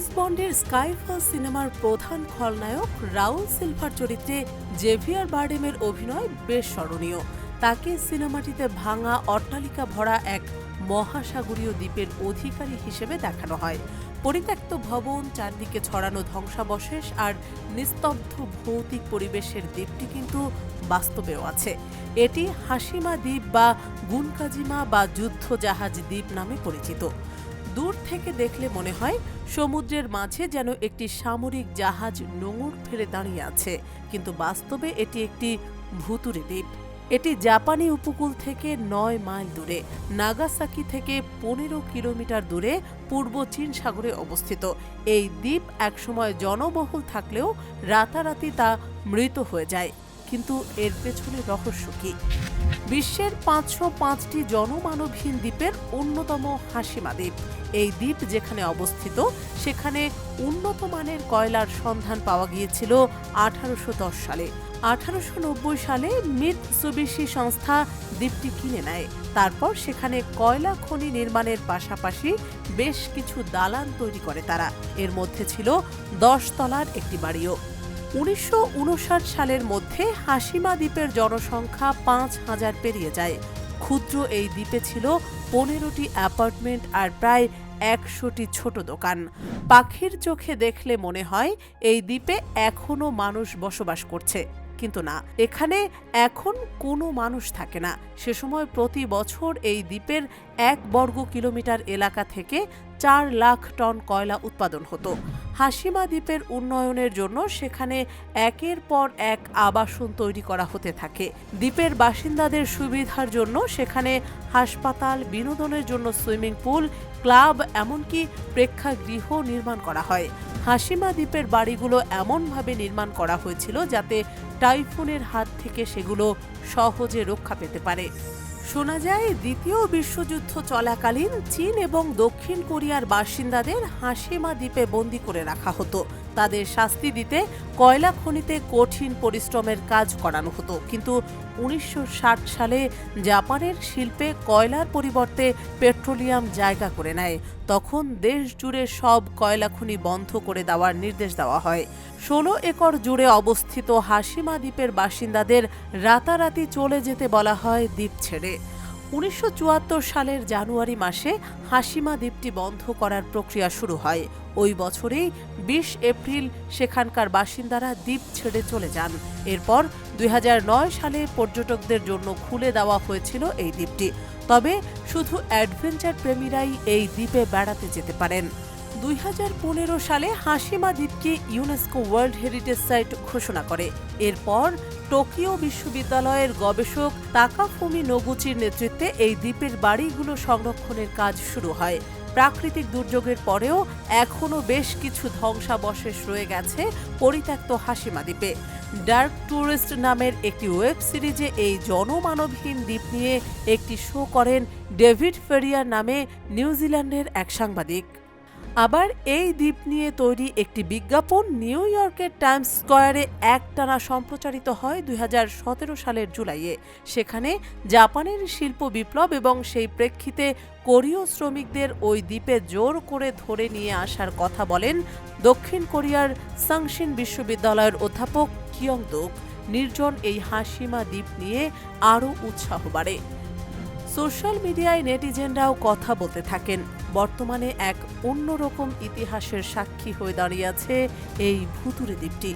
Skyfall সিনেমার প্রধান খলনায়ক রাউল সিলভার চরিত্রে জেভিয়ার বার্ডেমের অভিনয় বেশ স্মরণীয়। তাকে সিনেমাটিতে ভাঙা অট্টালিকা ভরা এক মহাসাগরীয় দ্বীপের অধিকারী হিসেবে দেখানো হয়। পরিত্যক্ত ভবন, চারদিকে ছড়ানো ধ্বংসাবশেষ আর নিস্তব্ধ ভৌতিক পরিবেশের দ্বীপটি কিন্তু বাস্তবেও আছে। এটি হাসিমা দ্বীপ বা গুনকাজিমা বা যুদ্ধ জাহাজ দ্বীপ নামে পরিচিত। দূর থেকে দেখলে মনে হয় সমুদ্রের মাঝে যেন একটি সামরিক জাহাজ নোঙর ফেলে দাঁড়িয়ে আছে, কিন্তু বাস্তবে এটি একটি ভুতুরে দ্বীপ। এটি জাপানি উপকূল থেকে নয় মাইল দূরে, নাগাসাকি থেকে পনেরো কিলোমিটার দূরে, পূর্ব চীন সাগরে অবস্থিত। এই দ্বীপ একসময় জনবহুল থাকলেও রাতারাতি তা মৃত হয়ে যায়। কিন্তু এর পেছনে রহস্য কি? বিশ্বের পাঁচশো পাঁচটি জনমানবহীন দ্বীপের অন্যতম হাসিমা দ্বীপ। এই দ্বীপ যেখানে অবস্থিত, সেখানে উন্নত মানের কয়লার সন্ধান পাওয়া গিয়েছিল আঠারোশো দশ সালে। আঠারোশো নব্বই সালে মিত সুবিশি সংস্থা দ্বীপটি কিনে নেয়। তারপর সেখানে কয়লা খনি নির্মাণের পাশাপাশি বেশ কিছু দালান তৈরি করে তারা। এর মধ্যে ছিল দশ তলার একটি বাড়িও। উনিশশো উনষাট সালের মধ্যে হাসিমা দ্বীপের জনসংখ্যা পাঁচ হাজার পেরিয়ে যায়। ক্ষুদ্র এই দ্বীপে ছিল পনেরোটি অ্যাপার্টমেন্ট আর প্রায় একশোটি ছোট দোকান। পাখির চোখে দেখলে মনে হয় এই দ্বীপে এখনও মানুষ বসবাস করছে। কিন্তু না, এখানে এখন কোনো মানুষ থাকে না। সে সময় প্রতি বছর এই দ্বীপের এক বর্গ কিলোমিটার এলাকা থেকে চার লাখ টন কয়লা উৎপাদন হতো। হাসিমা দ্বীপের উন্নয়নের জন্য সেখানে একের পর এক আবাসন তৈরি করা হতে থাকে। দ্বীপের বাসিন্দাদের সুবিধার জন্য সেখানে হাসপাতাল, বিনোদনের জন্য সুইমিং পুল, ক্লাব, এমনকি প্রেক্ষাগৃহ নির্মাণ করা হয়। হাসিমা দ্বীপের বাড়িগুলো এমনভাবে নির্মাণ করা হয়েছিল যাতে টাইফুনের হাত থেকে সেগুলো সহজে রক্ষা পেতে পারে। শোনা যায়, দ্বিতীয় বিশ্বযুদ্ধ চলাকালীন চীন এবং দক্ষিণ কোরিয়ার বাসিন্দাদের হাসিমা দ্বীপে বন্দি করে রাখা হতো। তাদের শাস্তি দিতে কয়লা খনিতে কঠিন পরিশ্রমের কাজ করানো হতো। কিন্তু উনিশশো ষাট সালে জাপানের শিল্পে কয়লার পরিবর্তে পেট্রোলিয়াম জায়গা করে নেয়। তখন দেশ জুড়ে সব কয়লা খনি বন্ধ করে দেওয়ার নির্দেশ দেওয়া হয়। ষোলো একর জুড়ে অবস্থিত হাসিমা দ্বীপের বাসিন্দাদের রাতারাতি চলে যেতে বলা হয় দ্বীপ ছেড়ে। উনিশশো চুয়াত্তর সালের জানুয়ারি মাসে হাসিমা দ্বীপটি বন্ধ করার প্রক্রিয়া শুরু হয়। ওই বছরেই বিশ এপ্রিল সেখানকার বাসিন্দারা দ্বীপ ছেড়ে চলে যান। এরপর দুই হাজার নয় সালে পর্যটকদের জন্য খুলে দেওয়া হয়েছিল এই দ্বীপটি। তবে শুধু অ্যাডভেঞ্চার প্রেমীরাই এই দ্বীপে বেড়াতে যেতে পারেন। দুই হাজার পনেরো সালে হাসিমা দ্বীপকে ইউনেস্কো ওয়ার্ল্ড হেরিটেজ সাইট ঘোষণা করে। এরপর টোকিও বিশ্ববিদ্যালয়ের গবেষক তাকাফুমি নগুচির নেতৃত্বে এই দ্বীপের বাড়িগুলো সংরক্ষণের কাজ শুরু হয়। প্রাকৃতিক দুর্যোগের পরেও এখনও বেশ কিছু ধ্বংসাবশেষ রয়ে গেছে পরিত্যক্ত হাসিমা দ্বীপে। ডার্ক ট্যুরিস্ট নামের একটি ওয়েব সিরিজে এই জনমানবহীন দ্বীপ নিয়ে একটি শো করেন ডেভিড ফেরিয়ার নামে নিউজিল্যান্ডের এক সাংবাদিক। আবার এই দ্বীপ নিয়ে তৈরি একটি বিজ্ঞাপন নিউ ইয়র্কের টাইমস স্কোয়ারে একটানা সম্প্রচারিত হয় দুই হাজার সতেরো সালের জুলাইয়ে। সেখানে জাপানের শিল্প বিপ্লব এবং সেই প্রেক্ষিতে কোরীয় শ্রমিকদের ওই দ্বীপে জোর করে ধরে নিয়ে আসার কথা বলেন দক্ষিণ কোরিয়ার সাংশিন বিশ্ববিদ্যালয়ের অধ্যাপক কিয়ং দুক। নির্জন এই হাসিমা দ্বীপ নিয়ে আরও উৎসাহ বাড়ে। সোশ্যাল মিডিয়ায় নেটিজেনরাও কথা বলতে থাকেন। বর্তমানে এক অন্যরকম ইতিহাসের সাক্ষী হয়ে দাঁড়িয়ে আছে এই ভুতুরে দ্বীপটি।